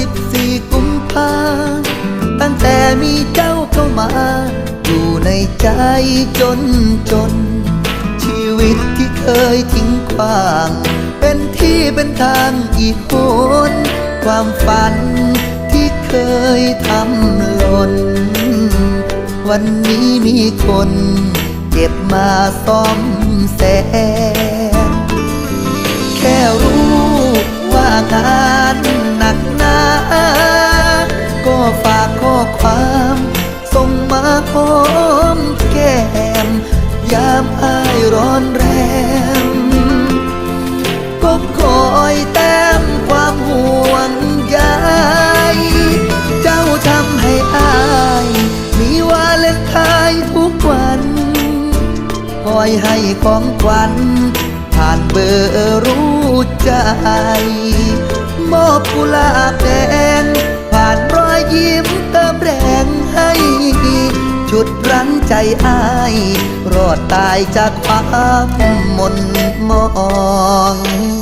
สิบสี่กุมภาตั้งแต่มีเจ้าเข้ามา อยู่ในใจจนจน ชีวิตที่เคยทิ้งขว้าง เป็นที่เป็นทางอีกหนความฝันที่เคยทำหล่น วันนี้มีคนเก็บมาซ่อมแซมแค่รู้ว่างาน ความส่งมาพร้อมแก้ม ยามอายร้อนแรงก็คอยแต้มความห่วงใยเจ้าทำให้อาย มีวาเลนไทน์ทุกวันคอยให้ของขวัญผ่านเบอร์รู้ใจ มอบกุหลาบแดง ดรั้งใจอาย รอดตายจากความมนมอง